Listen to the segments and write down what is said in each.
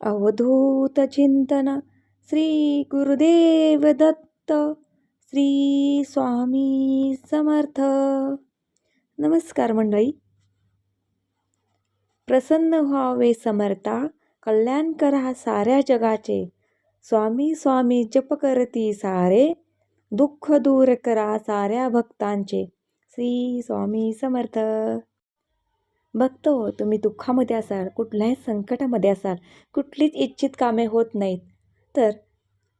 अवधूत चिंतन श्री गुरुदेव दत्त श्री स्वामी समर्थ. नमस्कार मंडळी. प्रसन्न व्हावे समर्था कल्याण करा साऱ्या जगाचे. स्वामी स्वामी जप करती सारे दुःख दूर करा साऱ्या भक्तांचे. श्री स्वामी समर्थ. बघतो तुम्ही दुःखामध्ये असाल कुठल्याही संकटामध्ये असाल कुठलीच इच्छित कामे होत नाहीत. तर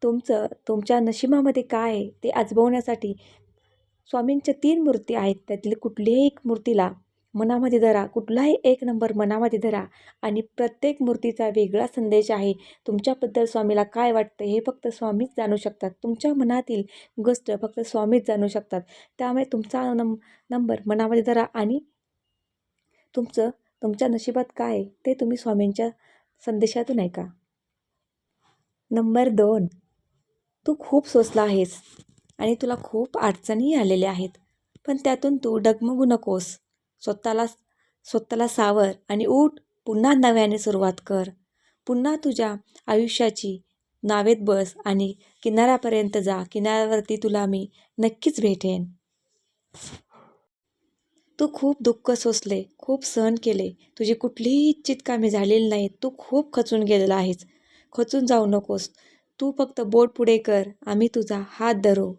तुमचं तुमच्या नशिबामध्ये काय आहे ते आजबवण्यासाठी स्वामींच्या तीन मूर्ती आहेत. त्यातील कुठल्याही एक मूर्तीला मनामध्ये धरा कुठलाही एक नंबर मनामध्ये धरा आणि प्रत्येक मूर्तीचा वेगळा संदेश आहे. तुमच्याबद्दल स्वामीला काय वाटतं हे फक्त स्वामीच जाणू शकतात. तुमच्या मनातील गोष्ट फक्त स्वामीच जाणू शकतात. त्यामुळे तुमचा नम नंबर मनामध्ये धरा आणि तुमचं तुमच्या नशिबात काय आहे ते तुम्ही स्वामींच्या संदेशातून ऐका. नंबर दोन. तू खूप सोसला आहेस आणि तुला खूप अडचणी आलेल्या आहेत पण त्यातून तू डगमगू नकोस. स्वतःला स्वतःला सावर आणि उठ पुन्हा नव्याने सुरुवात कर. पुन्हा तुझ्या आयुष्याची नावेत बस आणि किनाऱ्यापर्यंत जा किनाऱ्यावरती तुला मी नक्कीच भेटेन. तू खूप दुःख सोसले खूप सहन केले. तुझी कुठलीही इच्छित कामे झालेली नाहीत तू खूप खचून गेलेला आहेस. खचून जाऊ नकोस. तू फक्त बोट पुढे कर. आम्ही तुझा हात धरू.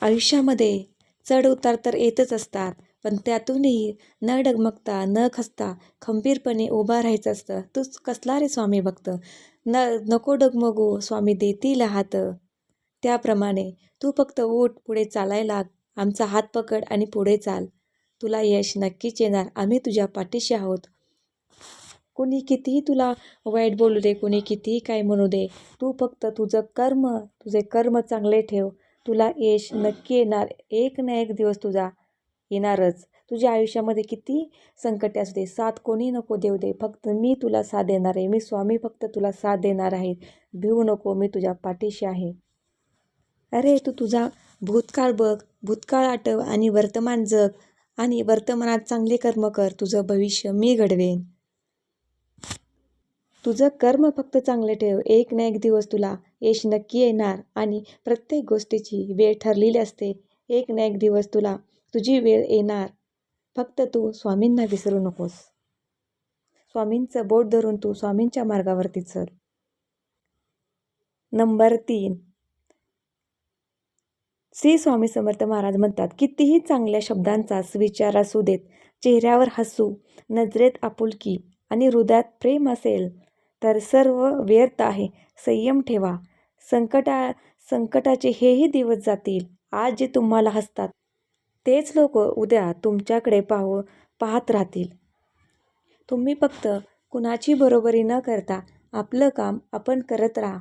आयुष्यामध्ये चढ उतार तर येतच असतात पण त्यातूनही न डगमगता न खसता खंबीरपणे उभा राहायचं असतं. तूच कसला रे स्वामी भक्त? न नको डगमगू. स्वामी देतील हात. त्याप्रमाणे तू फक्त ओट पुढे चालायला लाग आमचा हात पकड आणि पुढे चाल. तुला यश नक्कीच येणार. आम्ही तुझ्या पाठीशी आहोत. कोणी कितीही तुला वाईट बोलू दे कोणी कितीही काय म्हणू दे तू फक्त तुझं कर्म तुझे कर्म चांगले ठेव. तुला यश नक्की येणार. एक ना एक दिवस तुझा येणारच. तुझ्या आयुष्यामध्ये किती संकटे असू दे साथ कोणी नको देऊ दे. फक्त मी तुला साथ देणार आहे. मी स्वामी फक्त तुला साथ देणार आहे. भिवू नको. मी तुझ्या पाठीशी आहे. अरे तू तुझा भूतकाळ बघ भूतकाळ आठव आणि वर्तमान जग आणि वर्तमानात चांगले कर्म कर तुझं भविष्य मी घडवेन. तुझं कर्म फक्त चांगले ठेव एक ना एक दिवस तुला यश नक्की येणार आणि प्रत्येक गोष्टीची वेळ ठरलेली असते. एक ना एक दिवस तुला तुझी वेळ येणार. फक्त तू स्वामींना विसरू नकोस. स्वामींचं बोट धरून तू स्वामींच्या मार्गावरती चल. नंबर तीन. श्री स्वामी समर्थ महाराज म्हणतात कितीही चांगल्या शब्दांचा स्विचार असू देत चेहऱ्यावर हसू नजरेत आपुलकी आणि हृदयात प्रेम असेल तर सर्व व्यर्थ आहे. संयम ठेवा. संकटा संकटाचे हेही दिवस जातील. आज जे तुम्हाला हसतात तेच लोक उद्या तुमच्याकडे पाहू पाहत राहतील. तुम्ही फक्त कुणाची बरोबरी न करता आपलं काम आपण करत राहा.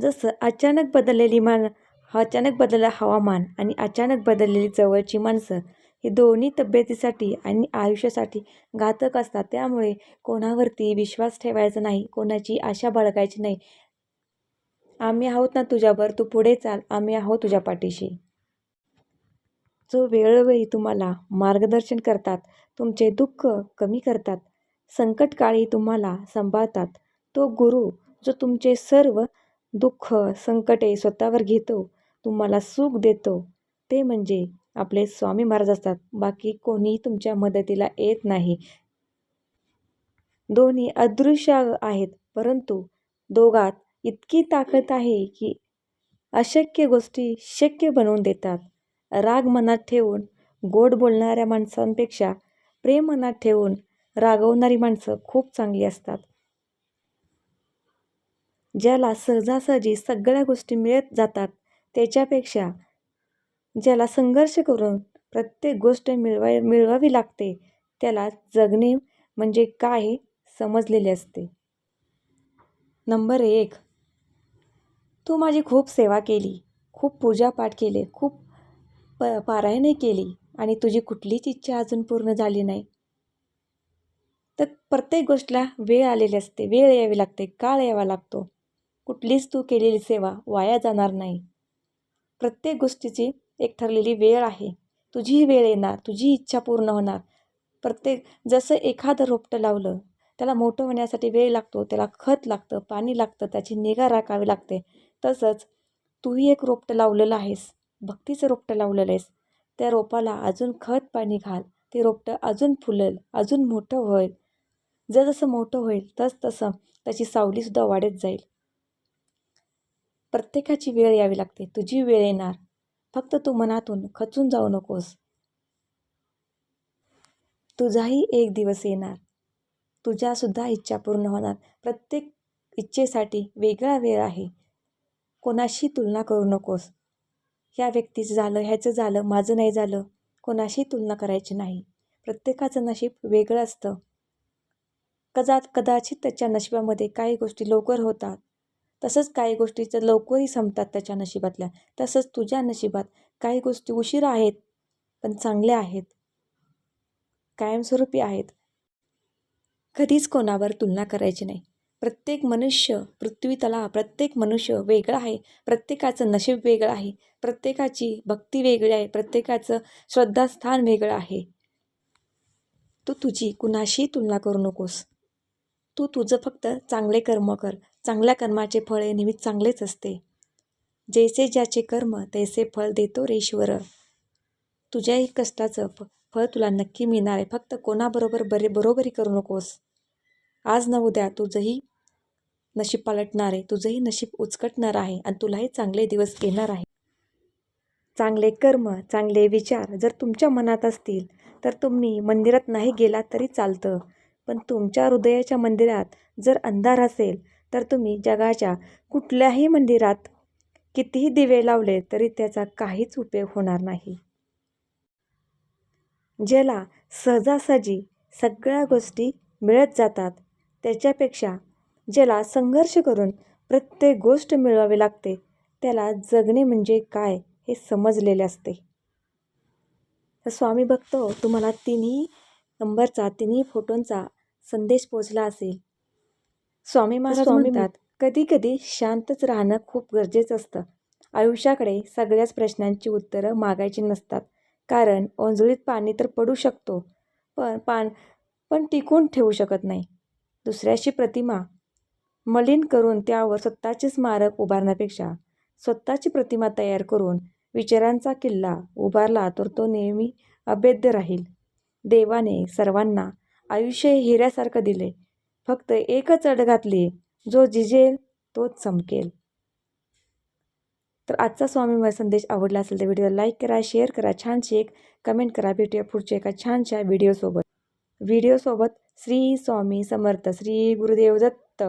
जसं अचानक बदललेली मान अचानक बदललं हवामान आणि अचानक बदललेली जवळची माणसं. हे दोन्ही तब्येतीसाठी आणि आयुष्यासाठी घातक असतात. त्यामुळे कोणावरती विश्वास ठेवायचा नाही कोणाची आशा बाळगायची नाही. आम्ही आहोत ना तुझ्यावर तू पुढे चाल आम्ही आहोत तुझ्या पाठीशी. जो वेळोवेळी तुम्हाला मार्गदर्शन करतात तुमचे दुःख कमी करतात संकटकाळी तुम्हाला सांभाळतात तो गुरु जो तुमचे सर्व दुःख संकटे स्वतःवर घेतो तुम्हाला सुख देतो. ते म्हणजे आपले स्वामी महाराज असतात. बाकी कोणीही तुमच्या मदतीला येत नाही. दोन्ही अदृश्य आहेत. परंतु दोघात इतकी ताकद आहे की अशक्य गोष्टी शक्य बनवून देतात. राग मनात ठेवून गोड बोलणाऱ्या माणसांपेक्षा प्रेम मनात ठेवून रागवणारी माणसं खूप चांगली असतात. ज्याला सहजासहजी सगळ्या गोष्टी मिळत जातात त्याच्यापेक्षा ज्याला संघर्ष करून प्रत्येक गोष्ट मिळवाय मिळवावी लागते त्याला जगणे म्हणजे काय समजलेले असते. नंबर एक. तू माझी खूप सेवा केली खूप पूजापाठ केले खूप प पारायणे केली आणि तुझी कुठलीच इच्छा अजून पूर्ण झाली नाही. तर प्रत्येक गोष्टीला वेळ आलेली असते वेळ यावी लागते काळ यावा लागतो. कुठलीच तू केलेली सेवा वाया जाणार नाही. प्रत्येक गोष्टीची एक ठरलेली वेळ आहे. तुझीही वेळ येणार तुझी इच्छा पूर्ण होणार. प्रत्येक जसं एखादं रोपटं लावलं त्याला मोठं होण्यासाठी वेळ लागतो त्याला खत लागतं पाणी लागतं त्याची निगा राखावी लागते. तसंच तूही एक रोपटं लावलेलं आहेस भक्तीचं रोपटं लावलेलं आहेस. त्या रोपाला अजून खत पाणी घाल ते रोपटं अजून फुलेल अजून मोठं होईल. जसं मोठं होईल तस तसं त्याची सावलीसुद्धा वाढत जाईल. प्रत्येकाची वेळ यावी लागते. तुझी वेळ येणार. फक्त तू मनातून खचून जाऊ नकोस. तुझाही एक दिवस येणार. तुझ्यासुद्धा इच्छा पूर्ण होणार. प्रत्येक इच्छेसाठी वेगळा वेळ आहे. कोणाशी तुलना करू नकोस. ह्या व्यक्तीचं झालं ह्याचं झालं माझं नाही झालं कोणाशी तुलना करायची नाही. प्रत्येकाचं नशीब वेगळं असतं. कदा कदाचित त्याच्या नशिबामध्ये काही गोष्टी लवकर होतात. तसंच काही गोष्टीचं लवकरही संपतात त्याच्या नशिबातल्या. तसंच तुझ्या नशिबात काही गोष्टी उशिरा आहेत पण चांगल्या आहेत. कायमस्वरूपी आहेत. कधीच कोणावर तुलना करायची नाही. प्रत्येक मनुष्य पृथ्वी तला प्रत्येक मनुष्य वेगळा आहे. प्रत्येकाचं नशीब वेगळं आहे. प्रत्येकाची भक्ती वेगळी आहे. प्रत्येकाचं श्रद्धास्थान वेगळं आहे. तू तुझी कुणाशी तुलना करू नकोस. तू तुझं फक्त चांगले कर्म कर. चांगल्या कर्माचे फळ हे नेहमीच चांगलेच असते. जैसे ज्याचे कर्म तैसे फळ देतो रेश्वर तुझ्याही कष्टाचं फळ तुला नक्की मिळणार आहे. फक्त कोणाबरोबर बरे बरोबरी करू नकोस. आज न उद्या तुझंही नशीब पालटणार आहे. तुझंही नशीब उचकटणार आहे आणि तुलाही चांगले दिवस येणार आहे चांगले कर्म चांगले विचार जर तुमच्या मनात असतील तर तुम्ही मंदिरात नाही गेलात तरी चालतं. पण तुमच्या हृदयाच्या मंदिरात जर अंधार असेल तर तुम्ही जगाच्या कुठल्याही मंदिरात कितीही दिवे लावले तरी त्याचा काहीच उपयोग होणार नाही. ज्याला सहजासहजी सगळ्या गोष्टी मिळत जातात त्याच्यापेक्षा ज्याला संघर्ष करून प्रत्येक गोष्ट मिळवावी लागते त्याला जगणे म्हणजे काय हे समजलेले असते. तर स्वामी भक्त तुम्हाला तिन्ही नंबरचा तिन्ही फोटोंचा संदेश पोचला असेल. स्वामी महाराज म्हणतात कधी कधी शांतच राहणं खूप गरजेचं असतं. आयुष्याकडे सगळ्याच प्रश्नांची उत्तरं मागायची नसतात. कारण ओंजळीत पाणी तर पडू शकतो पण पान पण टिकून ठेवू शकत नाही. दुसऱ्याची प्रतिमा मलिन करून त्यावर स्वतःचे स्मारक उभारण्यापेक्षा स्वतःची प्रतिमा तयार करून विचारांचा किल्ला उभारला तर तो नेहमी अभेद्य राहील. देवाने सर्वांना आयुष्य हिऱ्यासारखं दिले. फक्त एकच अड घातली जो जिजेल तोच चमकेल तर आजचा स्वामी संदेश आवडला असेल तर व्हिडिओला लाईक करा शेअर करा छानशी एक कमेंट करा भेटूया पुढच्या एका छानशा व्हिडिओसोबत. व्हिडिओसोबत श्री स्वामी समर्थ श्री गुरुदेव दत्त.